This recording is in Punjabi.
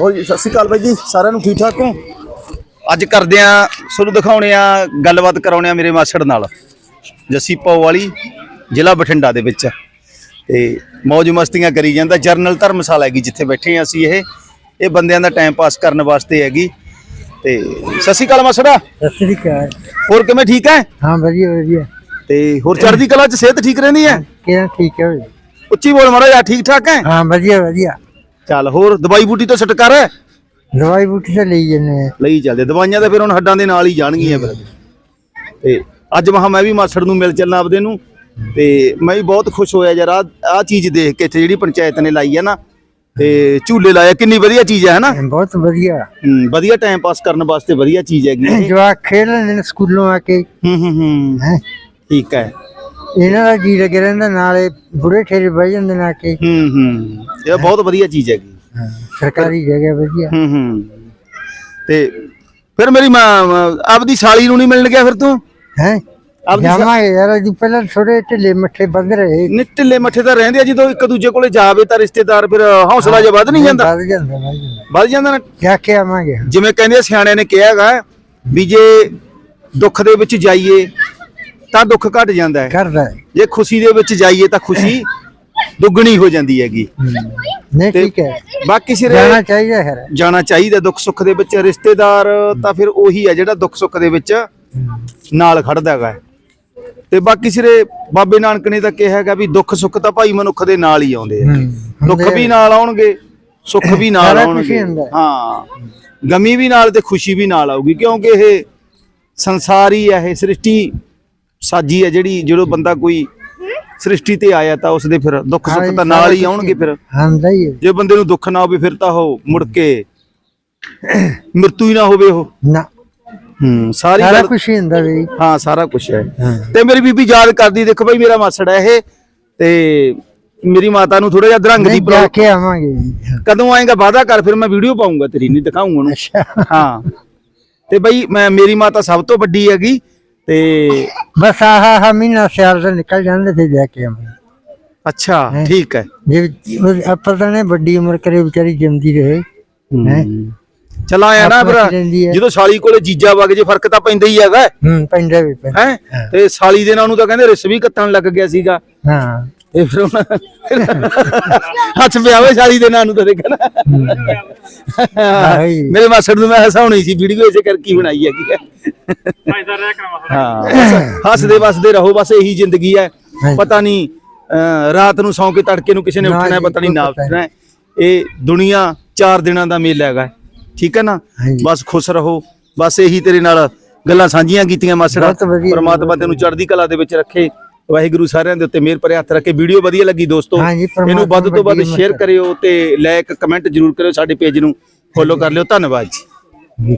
ਹੋਰ ਜੀ ਸਤਿ ਸ਼੍ਰੀ ਅਕਾਲ ਬਾਈ ਜੀ ਸਾਰਿਆਂ ਨੂੰ ਠੀਕ ਠਾਕ ਹੋ? ਅੱਜ ਕਰਦੇ ਆ ਤੁਹਾਨੂੰ ਦਿਖਾਉਣੇ ਆ ਗੱਲਬਾਤ ਕਰਾਉਣੇ ਆ ਮੇਰੇ ਮਾਸੜ ਨਾਲ ਜੱਸੀ ਪੌ ਵਾਲੀ ਜ਼ਿਲ੍ਹਾ ਬਠਿੰਡਾ ਦੇ ਵਿੱਚ। ਤੇ ਮौज ਮਸਤੀਆਂ ਕਰੀ ਜਾਂਦਾ ਜਰਨਲ ਧਰਮਸ਼ਾਲਾ ਹੈਗੀ ਜਿੱਥੇ ਬੈਠੇ ਆ ਅਸੀਂ ਇਹ ਇਹ ਬੰਦਿਆਂ ਦਾ ਟਾਈਮ ਪਾਸ ਕਰਨ ਵਾਸਤੇ ਹੈਗੀ। ਤੇ ਸਤਿ ਸ਼੍ਰੀ ਅਕਾਲ ਮਾਸੜਾ। ਸਤਿ ਸ੍ਰੀ ਅਕਾਲ। ਹੋਰ ਕਿਵੇਂ ਠੀਕ ਹੈ? ਹਾਂ ਵਧੀਆ ਵਧੀਆ। ਤੇ ਹੋਰ ਚੜ੍ਹਦੀ ਕਲਾ ਚ ਸਿਹਤ ਠੀਕ ਰਹਿੰਦੀ ਹੈ? ਕਿਹੜਾ ਠੀਕ ਹੈ? ਉੱਚੀ ਬੋਲ ਮਾੜਾ ਜਿਹਾ ਠੀਕ ਠਾਕ ਹੈ? ਹਾਂ ਵਧੀਆ ਵਧੀਆ। ਚੱਲ ਹੋਰ ਦਵਾਈ ਬੂਟੀ ਤੋਂ ਛੁਟਕਾਰਾ ਹੈ? ਦਵਾਈ ਬੂਟੀ ਤਾਂ ਲਈ ਜੰਨੇ ਲਈ ਚੱਲਦੇ। ਦਵਾਈਆਂ ਤਾਂ ਫਿਰ ਹੁਣ ਹੱਡਾਂ ਦੇ ਨਾਲ ਹੀ ਜਾਣਗੀਆਂ ਫਿਰ। ਤੇ ਅੱਜ ਮਹਾ ਮੈਂ ਵੀ ਮਾਸੜ ਨੂੰ ਮਿਲ ਚੱਲਣਾ ਆਪਦੇ ਨੂੰ। ਤੇ ਮੈਂ ਵੀ ਬਹੁਤ ਖੁਸ਼ ਹੋਇਆ ਯਾਰ ਆ ਆ ਚੀਜ਼ ਦੇਖ ਕੇ ਇੱਥੇ ਜਿਹੜੀ ਪੰਚਾਇਤ ਨੇ ਲਾਈ ਹੈ ਨਾ। ਤੇ ਝੂਲੇ ਲਾਇਆ ਕਿੰਨੀ ਵਧੀਆ ਚੀਜ਼ ਹੈ ਹਨਾ? ਬਹੁਤ ਵਧੀਆ। ਹੂੰ, ਵਧੀਆ ਟਾਈਮ ਪਾਸ ਕਰਨ ਵਾਸਤੇ ਵਧੀਆ ਚੀਜ਼ ਹੈਗੀ। ਜਵਾਕ ਖੇਡ ਲੈਂਦੇ ਨੇ ਸਕੂਲੋਂ ਆ ਕੇ। ਹੂੰ ਹੂੰ। ਹੈ? ਠੀਕ ਹੈ। ਇਹਨਾਂ ਦਾ ਜੀ ਲੱਗੇ ਰਹਿੰਦਾ ਨਾਲੇ ਬੁੜੇ ਠੇਰੇ ਬਹਿ ਜਾਂਦੇ ਨੇ ਕੇ। ਹੂੰ ਹੂੰ। ਇਹ ਬਹੁਤ ਵਧੀਆ ਚੀਜ਼ ਹੈਗੀ। ਹਾਂ, ਸਰਕਾਰੀ ਜਗ੍ਹਾ ਵਧੀਆ। ਹੂੰ ਹੂੰ। ਤੇ ਫਿਰ ਮੇਰੀ ਮਾਂ ਆਪਦੀ ਸਾਲੀ ਨੂੰ ਨਹੀਂ ਮਿਲਣ ਗਿਆ ਫਿਰ ਤੂੰ? ਹੈ? ਆਪਦੀ ਸਾ- ਜਾਵਾਂਗੇ ਯਾਰ ਜੀ ਪਹਿਲਾਂ ਥੋੜੇ ਢਿੱਲੇ ਮੱਠੇ ਬੰਦ ਰਹੇ। ਢਿੱਲੇ ਮੱਠੇ ਤਾਂ ਰਹਿੰਦੇ ਆ ਜਦੋਂ ਇੱਕ ਦੂਜੇ ਕੋਲੇ ਜਾਵੇ ਤਾਂ ਰਿਸ਼ਤੇਦਾਰ ਫਿਰ ਹੌਸਲਾ ਜਿਹਾ ਵੱਧ ਨਹੀਂ ਜਾਂਦਾ। ਵੱਧ ਜਾਂਦਾ ਵੱਧ ਜਾਂਦਾ। ਵੱਧ ਜਾਂਦਾ ਨਾ। ਜਾ ਕੇ ਆਵਾਂਗੇ। ਜਿਵੇਂ ਕਹਿੰਦੇ ਆ ਸਿਆਣਿਆਂ ਨੇ ਕਿਹਾ ਹੈਗਾ ਵੀ ਜੇ ਦੁੱਖ ਦੇ ਵਿੱਚ ਜਾਈਏ ਤਾਂ ਦੁੱਖ ਘਟ ਜਾਂਦਾ ਹੈ। ਕਰਦਾ ਹੈ। ਜੇ ਖੁਸ਼ੀ ਦੇ ਵਿੱਚ ਜਾਈਏ ਤਾਂ ਖੁਸ਼ੀ ਦੁੱਗਣੀ ਹੋ ਜਾਂਦੀ ਹੈਗੀ। ਨਹੀਂ ਤੇ ਠੀਕ ਹੈ। ਬਾਕੀ ਸਿਰੇ ਜਾਣਾ ਚਾਹੀਦਾ ਹੈ। ਜਾਣਾ ਚਾਹੀਦਾ ਦੁੱਖ ਸੁੱਖ ਦੇ ਵਿੱਚ। ਰਿਸ਼ਤੇਦਾਰ ਤਾਂ ਫਿਰ ਉਹੀ ਹੈ ਜਿਹੜਾ ਦੁੱਖ ਸੁੱਖ ਦੇ ਵਿੱਚ ਨਾਲ ਖੜਦਾ ਹੈਗਾ ਤੇ ਬਾਕੀ ਸਿਰੇ ਬਾਬੇ ਨਾਨਕ ਨੇ ਤਾਂ ਕਿਹਾ ਹੈਗਾ ਵੀ ਦੁੱਖ ਸੁੱਖ ਤਾਂ ਭਾਈ ਮਨੁੱਖ ਦੇ ਨਾਲ ਹੀ ਆਉਂਦੇ ਆ। ਦੁੱਖ ਵੀ ਨਾਲ ਆਉਣਗੇ ਸੁੱਖ ਵੀ ਨਾਲ ਆਉਣਗੇ। ਹੀ। ਗਮੀ ਵੀ ਨਾਲ ਤੇ ਖੁਸ਼ੀ ਵੀ ਨਾਲ ਆਊਗੀ ਕਿਉਂਕਿ ਇਹ ਸੰਸਾਰ ਹੀ ਹੈ ਇਹ ਸ੍ਰਿਸ਼ਟੀ ਸਾਜੀ ਹੈ ਜਿਹੜੀ ਜਦੋਂ ਬੰਦਾ ਕੋਈ ਸ੍ਰਿਸ਼ਟੀ ਤੇ ਆਇਆ ਤਾਂ ਉਸਦੇ ਫਿਰ ਦੁੱਖ ਸੁੱਖ ਤਾਂ ਨਾਲ ਹੀ ਆਉਣਗੇ ਫਿਰ। ਆਂਦਾ ਹੀ ਜੇ ਬੰਦੇ ਨੂੰ ਦੁੱਖ ਨਾ ਹੋਵੇ ਫਿਰ ਤਾਂ ਉਹ ਮੁੜ ਕੇ ਮਰਤੂ ਹੀ ਨਾ ਹੋਵੇ ਉਹ। ਨਾ। ਹੂੰ ਸਾਰੀ ਸਾਰਾ ਕੁਝ ਹੀ ਹੁੰਦਾ ਬਈ ਹਾਂ ਸਾਰਾ ਕੁਝ ਹੈ। ਤੇ ਮੇਰੀ ਬੀਬੀ ਯਾਦ ਕਰਦੀ ਦੇਖੋ ਭਾਈ ਮੇਰਾ ਮਾਸੜ ਹੈ ਇਹ ਤੇ ਮੇਰੀ ਮਾਤਾ ਨੂੰ ਥੋੜਾ ਜਿਹਾ ਦਰੰਗ ਦੀ ਪ੍ਰੋਬਲਮ ਕੇ ਆਵਾਂਗੇ। ਕਦੋਂ ਆਏਗਾ ਵਾਦਾ ਕਰ ਫਿਰ ਮੈਂ ਵੀਡੀਓ ਪਾਉਂਗਾ ਤੇਰੀ ਨਹੀਂ ਦਿਖਾਉਂਗਾ ਉਹਨੂੰ। ਹਾਂ। ਤੇ ਬਈ ਮੈਂ ਮੇਰੀ ਮਾਤਾ ਸਭ ਤੋਂ ਵੱਡੀ ਹੈਗੀ ਤੇ ਬਸ ਆਹ ਆਹ ਮਹੀਨਾ ਸਿਆਲ ਤੋਂ ਨਿਕਲ ਜਾਂਦੇ ਤੇ ਜਾ ਕੇ ਆਵਾਂਗੇ ਅੱਛਾ ਠੀਕ ਹੈ। ਜੇ ਆਪਾਂ ਤਾਂ ਨੇ ਵੱਡੀ ਉਮਰ ਕਰੇ ਵਿਚਾਰੀ ਜਿੰਦੀ ਰਹੇ। ਹੈਂ? ਚਲਾ ਆਇਆ ਨਾ ਹੈ। ਜਦੋਂ ਸਾਲੀ ਕੋਲੇ ਜੀਜਾ ਵਗ ਜੇ ਫ਼ਰਕ ਤਾਂ ਪੈਂਦਾ ਹੀ ਹੈਗਾ। ਹੂੰ ਪੈਂਦਾ ਵੀ ਪੈਂਦਾ। ਹੈ? ਤੇ ਸਾਲੀ ਦੇ ਨਾਂ ਨੂੰ ਤਾਂ ਕਹਿੰਦੇ ਰਿਸ ਵੀ ਕੱਟਣ ਲੱਗ ਗਿਆ ਸੀਗਾ। ਹਾਂ। ਤੇ ਫਿਰ ਹੱਥ ਪਿਆ ਸਾਲੀ ਦੇ ਨਾਂ। ਨੂੰ ਤਾਂ ਦੇਖਣਾ। ਮੇਰੇ ਮਾਸੜ ਨੂੰ ਮੈਂ ਹਸਾਉਣੀ ਸੀ ਵੀਡੀਓ ਇਸੇ ਕਰਕੇ ਬਣਾਈ ਹੈਗੀ ਹਾਂ। ਹੱਸਦੇ ਵਸਦੇ ਰਹੋ ਬਸ ਇਹੀ ਜ਼ਿੰਦਗੀ ਹੈ। ਪਤਾ ਨਹੀਂ ਰਾਤ ਨੂੰ ਸੌਂ ਕੇ ਤੜਕੇ ਨੂੰ ਕਿਸੇ ਨੇ ਉੱਠਣਾ ਪਤਾ ਨਹੀਂ ਨਾ ਉੱਠਣਾ। ਇਹ ਦੁਨੀਆ ਚਾਰ ਦਿਨਾਂ ਦਾ ਮੇਲਾ ਹੈਗਾ। ਠੀਕ ਹੈ ਨਾ। ਬਸ ਖੁਸ਼ ਰਹੋ। ਬਸ ਇਹੀ ਤੇਰੇ ਨਾਲ ਗੱਲਾਂ ਸਾਂਝੀਆਂ ਕੀਤੀਆਂ ਮਾਸੜਾ ਪਰਮਾਤਮਾ ਤੈਨੂੰ ਚੜ੍ਹਦੀ ਕਲਾ ਦੇ ਵਿੱਚ ਰੱਖੇ। ਵਾਹਿਗੁਰੂ ਸਾਰਿਆਂ ਦੇ ਉੱਤੇ ਮਿਹਰ ਭਰੇ ਹੱਥ ਰੱਖੇ। ਵੀਡੀਓ ਵਧੀਆ ਲੱਗੀ ਦੋਸਤੋ। ਇਹਨੂੰ ਵੱਧ ਤੋਂ ਵੱਧ ਸ਼ੇਅਰ ਕਰਿਓ ਤੇ ਲਾਇਕ ਕਮੈਂਟ ਜ਼ਰੂਰ ਕਰਿਓ ਸਾਡੇ ਪੇਜ ਨੂੰ। ਫੋਲੋ ਕਰ ਲਿਓ। ਧੰਨਵਾਦ ਜੀ।